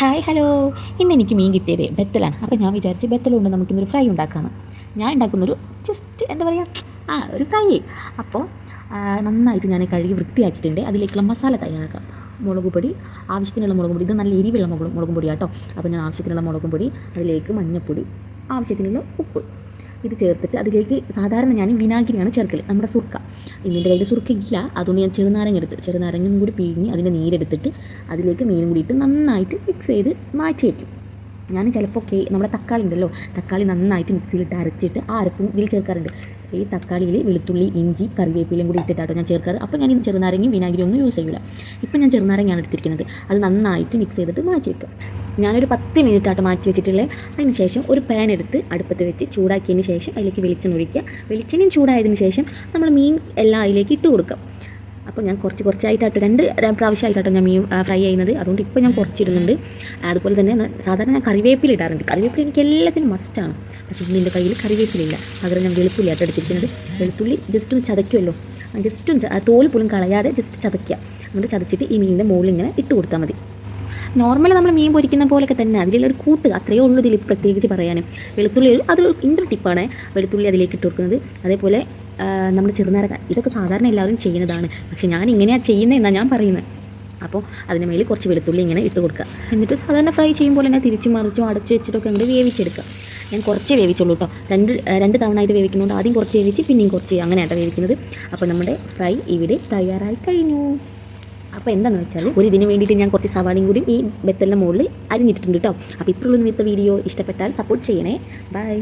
Hi hello ഇന്ന് എനിക്ക് മീൻ കിട്ടിയത് ബത്തലാണ്. അപ്പോൾ ഞാൻ വിചാരിച്ച് ബത്തലുകൊണ്ട് നമുക്കിന്നൊരു ഫ്രൈ ഉണ്ടാക്കാമെന്ന് ഞാൻ ഉണ്ടാക്കുന്നൊരു ജസ്റ്റ് എന്താ പറയുക ആ ഒരു ഫ്രൈ അപ്പോൾ നന്നായിട്ട് ഞാൻ കഴുകി വൃത്തിയാക്കിയിട്ടുണ്ട്. അതിലേക്കുള്ള മസാല തയ്യാറാക്കാം. മുളക് പൊടി ആവശ്യത്തിനുള്ള മുളക് പൊടി. ഇത് നല്ല എരിവുള്ള മുളക് മുളക് പൊടിയാട്ടോ. അപ്പോൾ ഞാൻ ആവശ്യത്തിനുള്ള മുളക് പൊടി അതിലേക്ക് മഞ്ഞൾപ്പൊടി ആവശ്യത്തിനുള്ള ഉപ്പ്. ഇത് ചേർത്തിട്ട് അതിലേക്ക് സാധാരണ ഞാൻ വിനാഗിരിയാണ് ചേർക്കൽ നമ്മുടെ സുർക്ക. ഇന്നിന്റെ കയ്യിൽ സുർക്ക ഇല്ല അതുകൊണ്ട് ഞാൻ ചെറുനാരങ്ങ എടുത്ത് ചെറുനാരങ്ങയും കൂടി പിഴിഞ്ഞ് അതിന്റെ നീരെടുത്തിട്ട് അതിലേക്ക് മീനും കൂടി ഇട്ട് നന്നായിട്ട് മിക്സ് ചെയ്ത് മാറ്റി വയ്ക്കും ഞാൻ ചിലപ്പോൾ കേ നമ്മുടെ തക്കാളി ഉണ്ടല്ലോ തക്കാളി നന്നായിട്ട് മിക്സിയിലിട്ട് അരച്ചിട്ട് ആ അരപ്പും ഇതിൽ ചേർക്കാറുണ്ട്. ഈ തക്കാളിയിൽ വെളുത്തുള്ളി ഇഞ്ചി കറിവേപ്പിലയും കൂടി ഇട്ടിട്ടാട്ടോ ഞാൻ ചേർക്കാറ്. അപ്പോൾ ഞാൻ ഈ ചെറുനാരങ്ങയും വിനാഗിരിയും ഒന്നും യൂസ് ചെയ്യില്ല ഇപ്പം ഞാൻ ചെറുനാരങ്ങയാണ് എടുത്തിരിക്കുന്നത്. അത് നന്നായിട്ട് മിക്സ് ചെയ്തിട്ട് മാറ്റി വെക്കുക. ഞാനൊരു പത്ത് മിനിറ്റ് ആയിട്ട് മാറ്റി വെച്ചിട്ടുള്ളത് അതിന് ശേഷം ഒരു പാൻ എടുത്ത് അടുപ്പത്ത് വെച്ച് ചൂടാക്കിയതിന് ശേഷം അതിലേക്ക് വെളിച്ചെണ്ണ ഒഴിക്കുക. വെളിച്ചെണ്ണയും ചൂടായതിന് ശേഷം നമ്മൾ മീൻ എല്ലാം അതിലേക്ക് ഇട്ട് കൊടുക്കാം അപ്പോൾ ഞാൻ കുറച്ച് കുറച്ചായിട്ടാട്ടോ രണ്ട് പ്രാവശ്യമായിട്ടാട്ടോ ഞാൻ മീൻ ഫ്രൈ ചെയ്യുന്നത്. അതുകൊണ്ട് ഇപ്പോൾ ഞാൻ കുറച്ചിടുന്നുണ്ട്. അതുപോലെ തന്നെ സാധാരണ ഞാൻ കറിവേപ്പില ഇടാറുണ്ട്. കറിവേപ്പില എനിക്ക് എല്ലാത്തിനും മസ്റ്റാണ് പക്ഷേ ഇന്ന് എന്റെ കയ്യിൽ കറിവേപ്പിലില്ല. പകരം ഞാൻ വെളുത്തുള്ളി ആട്ടോ എടുത്തിരിക്കുന്നത്. വെളുത്തുള്ളി ജസ്റ്റ് ഒന്ന് ചതയ്ക്കുമല്ലോ. ജസ്റ്റ് ഒന്ന് തോൽ പോലും കളയാതെ ജസ്റ്റ് ചതയ്ക്കുക. എന്നിട്ട് ചതച്ചിട്ട് ഈ മീനിന്റെ മുകളിൽ ഇങ്ങനെ ഇട്ട് കൊടുത്താൽ മതി. നോർമലി നമ്മൾ മീൻ പൊരിക്കുന്ന പോലെയൊക്കെ തന്നെ അതിലുള്ള ഒരു കൂട്ട് അത്രയേ ഉള്ളൂ ഇതിൽ പ്രത്യേകിച്ച് പറയാനും വെളുത്തുള്ളി ഒരു അതൊരു ഇന്റെ ടിപ്പാണ് വെളുത്തുള്ളി അതിലേക്ക് ഇട്ട് കൊടുക്കുന്നത്. അതേപോലെ നമ്മൾ ചെറുനേരം ഇതൊക്കെ സാധാരണ എല്ലാവരും ചെയ്യുന്നതാണ്. പക്ഷെ ഞാൻ ഇങ്ങനെയാണ് ചെയ്യുന്നതെന്നാണ് ഞാൻ പറയുന്നത് അപ്പോൾ അതിന് മേലിൽ കുറച്ച് വെളുത്തുള്ളി ഇങ്ങനെ ഇട്ട് കൊടുക്കുക. എന്നിട്ട് സാധാരണ ഫ്രൈ ചെയ്യുമ്പോൾ തന്നെ തിരിച്ചും മറിച്ചും അടച്ചു വെച്ചിട്ടൊക്കെ അങ്ങോട്ട് വേവിച്ചെടുക്കുക. ഞാൻ കുറച്ച് വേവിച്ചുള്ളൂ കേട്ടോ. രണ്ട് രണ്ട് തവണ ആയിട്ട് വേവിക്കുന്നതുകൊണ്ട് ആദ്യം കുറച്ച് വേവിച്ച് പിന്നെയും കുറച്ച് അങ്ങനെയാട്ടോ വേവിക്കുന്നത്. അപ്പോൾ നമ്മുടെ ഫ്രൈ ഇവിടെ തയ്യാറായി കഴിഞ്ഞു. അപ്പോൾ എന്താണെന്ന് വെച്ചാൽ ഒരു ഇതിന് വേണ്ടിയിട്ട് ഞാൻ കുറച്ച് സവാളയും കൂടി ഈ ബെത്തലിന്റെ മുകളിൽ അരിഞ്ഞിട്ടുണ്ട് കേട്ടോ. അപ്പോൾ ഇപ്പോഴുള്ള നിമിത്ത വീഡിയോ. ഇഷ്ടപ്പെട്ടാൽ സപ്പോർട്ട് ചെയ്യണേ. ബൈ